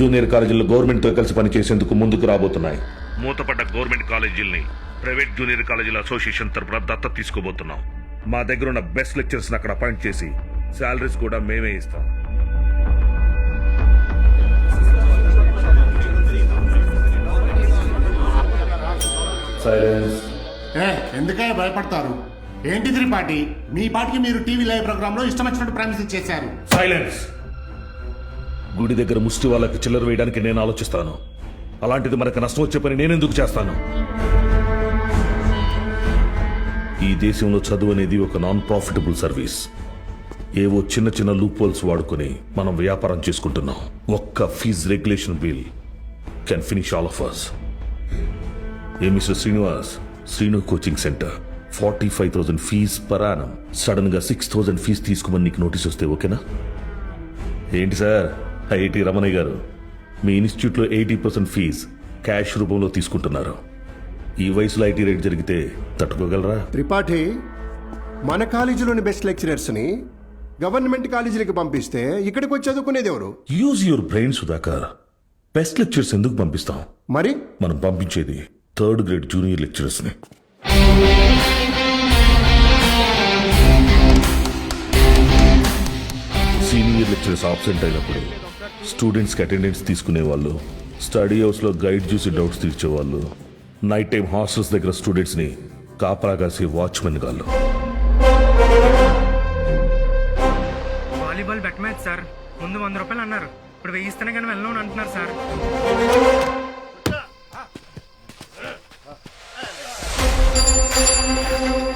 Junior కాలేజీలు గవర్నమెంట్తో కలిసి పనిచేసేందుకు ముందుకు రాబోతున్నాయి. మూతపడ్డ గవర్నమెంట్ కాలేజీల్ని ప్రైవేట్ జూనియర్ కాలేజీల అసోసియేషన్ తరపున దత్తత తీసుకోబోతున్నాం. మా దగ్గర ఉన్న బెస్ట్ లెక్చర్స్ అక్కడ అపాయింట్ చేసి శాలరీస్ కూడా మేమే ఇస్తాం. సైలెన్స్ ఏ ఎందుకే భయపడతారు? ఏంటి త్రిపాఠి మీ పాటికి మీరు టీవీ లైవ్ ప్రోగ్రామ్లో ఇష్టం వచ్చినట్టు ప్రామిస్ చేశారు సైలెన్స్ గుడి దగ్గర ముష్టి వాళ్ళకి చిల్లర వేయడానికి నేను ఆలోచిస్తాను. అలాంటిది మనకు నష్టం వచ్చే పని నేనెందుకు చేస్తాను? ఈ దేశంలో చదువు అనేది ఒక నాన్ ప్రాఫిటబుల్ సర్వీస్ ఏవో చిన్న చిన్న లూపోల్స్ వాడుకొని మనం వ్యాపారం చేసుకుంటున్నాం. ఒక్క fees regulation bill can finish all of us A Mr Srinivas? Srinu coaching centre forty five thousand fees per annum సడన్గా సిక్స్ థౌసండ్ ఫీజ్ తీసుకోమని నీకు నోటీస్ వస్తే ఓకేనా? ఏంటి సార్? ఐఐటి రమణయ్య గారు మీ ఇన్స్టిట్యూట్లో ఎయిటీ పర్సెంట్ ఫీజ్ క్యాష్ రూపంలో తీసుకుంటున్నారు. ఈ వయసులో ఐటీ రేట్ జరిగితే తట్టుకోగలరా? త్రిపాఠి మన కాలేజీలోని బెస్ట్ లెక్చరర్స్ని గవర్నమెంట్ కాలేజీలకు పంపిస్తే ఇక్కడికి వచ్చి చదువుకునేది ఎవరు? Use your brain Sudhakar. Best lecturers ఎందుకు పంపిస్తాం? మరి? మనం పంపించేది థర్డ్ గ్రేడ్ జూనియర్ లెక్చరర్స్ని సీనియర్ లెక్చరర్స్ ఆబ్సెంట్ అయినప్పుడు స్టూడెంట్స్కి అటెండెన్స్ తీసుకునే వాళ్ళు స్టడీ హౌస్లో గైడ్ చూసి డౌట్స్ తీర్చేవాళ్ళు నైట్ టైం హాస్టల్స్ దగ్గర స్టూడెంట్స్ని కాపలా కాసే వాచ్మెన్ గాళ్ళు వాలీబాల్ బెట్ మ్యాచ్ సార్. ముందు వంద రూపాయలు అన్నారు. ఇప్పుడు వెయ్యి కానీ వెళ్ళను అంటున్నారు సార్. నా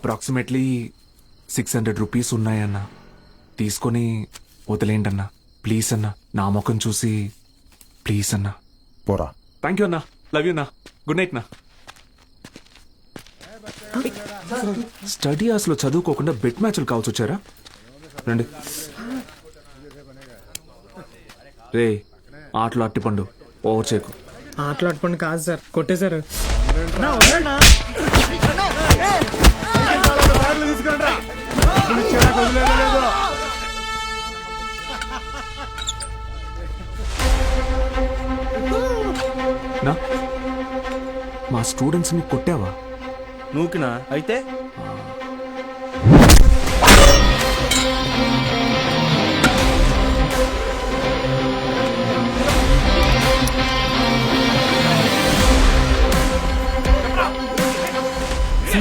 approximately six hundred rupees ఉన్నాయన్న. తీసుకొని వదిలేండి అన్న ప్లీజ్ అన్న నా ముఖం చూసి ప్లీజ్ అన్న. పోరా. థ్యాంక్ యూ అన్న. లవ్ యూ అన్న. గుడ్ నైట్ నా స్టడీ లో చదువుకోకుండా బెట్ మ్యాచ్లు కావచ్చు వచ్చారా? రండి. రే ఆటలు అట్టిపండు ఓవర్ చేకు ఆటలాడుకోండి కాదు సార్. కొట్టేశారు నా మా స్టూడెంట్స్ని కొట్టావా? నూకినా? అయితే?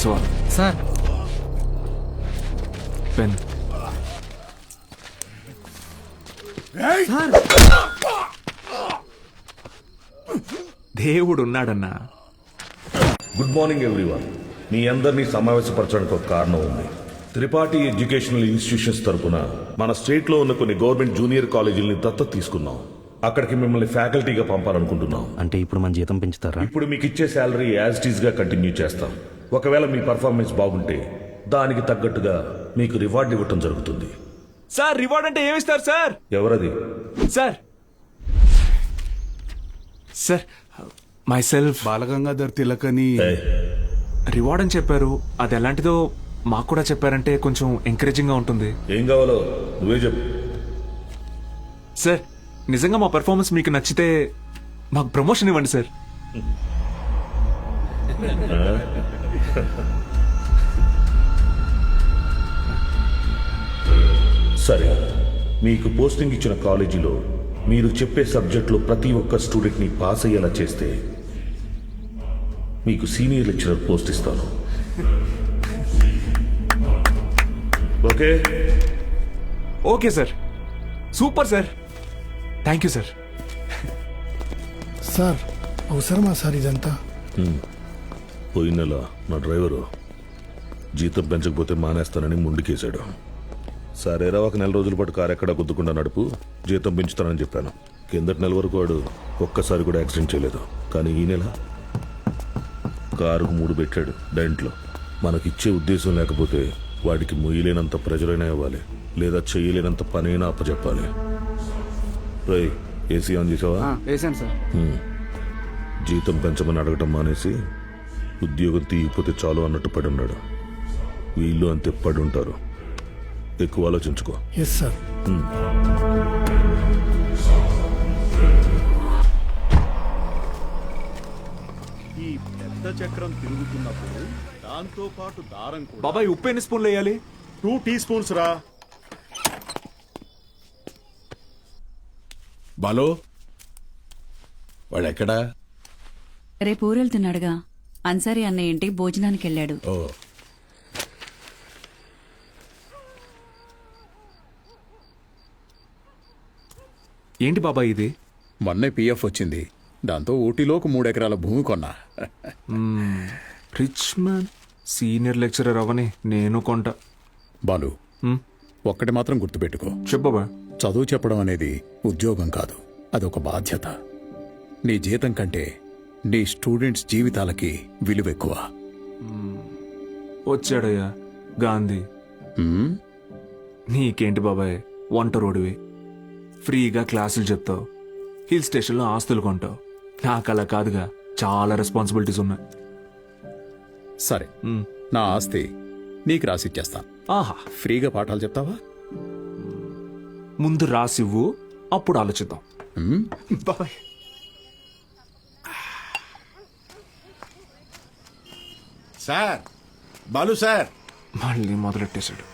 కేశవ సార్. పెన్. దేవుడు ఉన్నాడన్నా గుడ్ మార్నింగ్ ఎవ్రీవన్. మీ అందరినీ సమావేశపరచడానికి ఒక కారణం ఉంది. త్రిపాఠి ఎడ్యుకేషనల్ ఇన్స్టిట్యూషన్స్ తరపున మన స్టేట్లో ఉన్న కొన్ని గవర్నమెంట్ జూనియర్ కాలేజీలని దత్తత తీసుకున్నాం. అక్కడికి మిమ్మల్ని ఫ్యాకల్టీగా పంపాలనుకుంటున్నాం. అంటే ఇప్పుడు మన జీతం పెంచుతారా? ఇప్పుడు మీకు ఇచ్చే శాలరీ యాజ్ టీజ్గా కంటిన్యూ చేస్తాం. ఒకవేళ మీ పర్ఫార్మెన్స్ బాగుంటే దానికి తగ్గట్టుగా మీకు రివార్డ్ ఇవ్వటం జరుగుతుంది. సార్ రివార్డ్ అంటే ఏమిస్తారు సార్? ఎవరది? Sir. Sir myself Balagangadhar Tilak అని రివార్డ్ అని చెప్పారు. అది ఎలాంటిదో మాకు కూడా చెప్పారంటే కొంచెం ఎంకరేజింగ్గా ఉంటుంది. ఏం కావాలో నువ్వే చెప్పు. సార్ నిజంగా మా పెర్ఫార్మెన్స్ మీకు నచ్చితే మాకు ప్రమోషన్ ఇవ్వండి సార్. సరే మీకు పోస్టింగ్ ఇచ్చిన కాలేజీలో మీరు చెప్పే సబ్జెక్టులో ప్రతి ఒక్క స్టూడెంట్ని పాస్ అయ్యేలా చేస్తే మీకు సీనియర్ లెక్చరర్ పోస్ట్ ఇస్తాను. Okay? Okay sir. Super sir. Thank you sir. Sir అవసరమా సార్ ఇదంతా? పోయిన నెల నా డ్రైవరు జీతం పెంచకపోతే మానేస్తానని ముందుకేశాడు సరేరా ఒక నెల రోజుల పాటు కారు ఎక్కడా గుద్దుకుండా నడుపు జీతం పెంచుతానని చెప్పాను. కిందటి నెల వరకు వాడు ఒక్కసారి కూడా యాక్సిడెంట్ చేయలేదు. కానీ ఈ నెల కారుకు మూడు పెట్టాడు డెంట్లో మనకిచ్చే ఉద్దేశం లేకపోతే వాడికి మొయ్యలేనంత ప్రజలైనా ఇవ్వాలి లేదా చేయలేనంత పనైనా అప్పచెప్పాలి. రై ఏసీ ఆన్ చేసావా? సార్. జీతం పెంచమని అడగటం మానేసి ఉద్యోగం తీయకపోతే చాలు అన్నట్టు పడి ఉన్నాడు. వీళ్ళు అంతే పడి ఉంటారు. ఎక్కువ ఆలోచించుకో. ఎస్ సార్ ఈ పెద్ద చక్రం తిరుగుతున్నప్పుడు దాంతో పాటు దారం కూడా. బాబాయ్ ఉప్పు ఎన్ని స్పూన్లు వేయాలి? టూ టీ స్పూన్స్ రా. బాలో వాడెక్కడా? రేపు ఊరెళ్తున్నాడుగా. అన్సారీ అన్నయ్య ఇంటికి భోజనానికి వెళ్ళాడు. ఓ. ఏంటి బాబాయ్ ఇది? మొన్నే పిఎఫ్ వచ్చింది. దాంతో ఊటీలో ఒక మూడెకరాల భూమి కొన్నా. రిచ్ మ్యాన్ సీనియర్ లెక్చరర్ అవని నేను కొంట. బాలు. ఒక్కటి మాత్రం గుర్తుపెట్టుకో. చెప్పు బాబాయ్ చదువు చెప్పడం అనేది ఉద్యోగం కాదు. అదొక బాధ్యత. నీ జీతం కంటే నీ స్టూడెంట్స్ జీవితాలకి విలువ ఎక్కువ వచ్చాడయ్యా గాంధీ? నీకేంటి బాబాయ్ వంట రోడివి ఫ్రీగా క్లాసులు చెప్తావు. హిల్ స్టేషన్లో ఆస్తులు కొంటావు. నాకు అలా కాదుగా చాలా రెస్పాన్సిబిలిటీస్ ఉన్నాయి. సరే. నా ఆస్తి నీకు రాసిచ్చేస్తా. ఆహా. ఫ్రీగా పాఠాలు చెప్తావా? ముందు రాసివ్వు అప్పుడు ఆలోచిద్దాం? బాబాయ్. Sir Balu sir. మళ్ళీ మొదలెట్టేశాడు.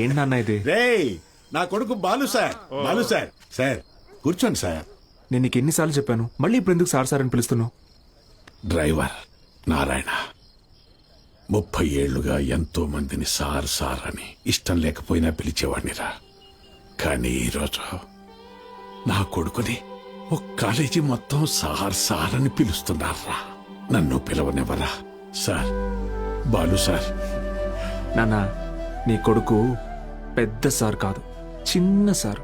ఏంటి నాన్న ఇది? రేయ్ నా కొడుకు Balu sir. Balu sir sir కూర్చోండి సార్. నేను నీకు ఎన్నిసార్లు చెప్పాను మళ్ళీ ఇప్పుడు ఎందుకు సార్ సార్ అని పిలుస్తున్నావు? డ్రైవర్ నారాయణ ముప్పై ఏళ్ళుగా ఎంతో మందిని సార్ సార్ అని ఇష్టం లేకపోయినా పిలిచేవాడినిరా కానీ ఈరోజు నా కొడుకుని ఒక కాలేజీ మొత్తం సార్ సార్ అని పిలుస్తున్నారా? నన్ను పిలవనివ్వరా? Sir Balu sir. నాన్న నీ కొడుకు పెద్ద సార్ కాదు చిన్న సార్.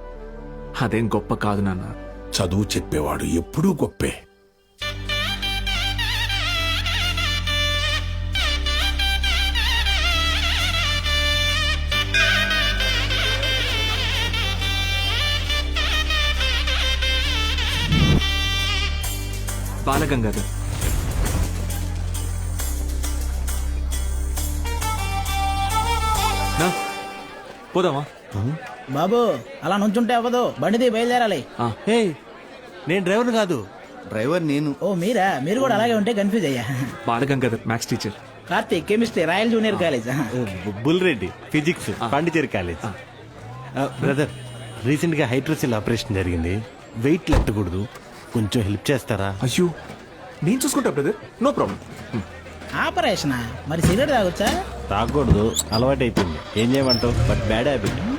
అదేం గొప్ప కాదు నాన్న. చదువు చెప్పేవాడు ఎప్పుడూ గొప్పే. బాలగంగాధర్. నా, పోదామా? బాబు అలా నుంచుంటే అవ్వదు. బండిది బయలుదేరాలి. హే నేను డ్రైవర్ కాదు. డ్రైవర్ నేను. ఓ మీరా? మీరు కూడా అలాగే ఉంటే కన్ఫ్యూజ్ అయ్యా. Balagangadhar maths teacher. Karthik chemistry Royal junior college. Bulreddy physics Pondicherry college. Brother రీసెంట్గా హైడ్రోసిల్ ఆపరేషన్ జరిగింది. వెయిట్ లెట్టకూడదు. కొంచెం హెల్ప్ చేస్తారా? అయ్యో నేను చూసుకుంటా బ్రదర్. No problem. ఆపరేషనా? మరి సిగరెట్ తాగొచ్చా? తాగకూడదు. అలవాటు అయిపోయింది ఏం చేయమంటావు? But bad habit.